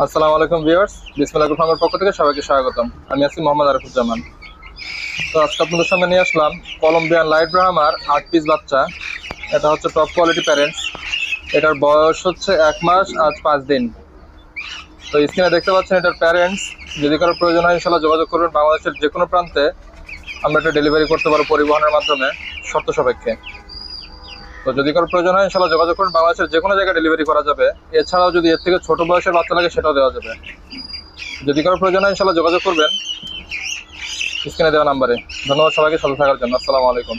আসসালামু আলাইকুম ভিউয়ার্স, বিসমিল্লাহ ফার্মের পক্ষ থেকে সবাইকে স্বাগতম। আমি আছি মোহাম্মদ আরিফুজ্জামান। তো আজকে আপনাদের সামনে নিয়ে আসলাম কলম্বিয়ান লাইট ব্রাহামার আট পিস বাচ্চা। এটা হচ্ছে টপ কোয়ালিটি প্যারেন্টস এটার বয়স হচ্ছে এক মাস, আজ পাঁচ দিন। তো স্ক্রিনে দেখতে পাচ্ছেন এটার প্যারেন্টস যদি কারও প্রয়োজন হয় ইনশাল্লাহ যোগাযোগ করবেন বাংলাদেশের যে কোনো প্রান্তে। আমরা এটা ডেলিভারি করতে পারব পরিবহনের মাধ্যমে, শর্ত সাপেক্ষে। তো যদি কারও প্রয়োজন হয়, ইনশাল্লাহ যোগাযোগ করুন। বাংলাদেশের যে কোনো জায়গায় ডেলিভারি করা যাবে। এছাড়াও যদি এর থেকে ছোট বয়সের বাচ্চা লাগে, সেটাও দেওয়া যাবে। যদি কারও প্রয়োজন হয়, ইনশাল্লাহ যোগাযোগ করবেন। স্ক্রিনে দেওয়া নাম্বারে। ধন্যবাদ সবাইকে, সাথে থাকার জন্য। আসসালামু আলাইকুম।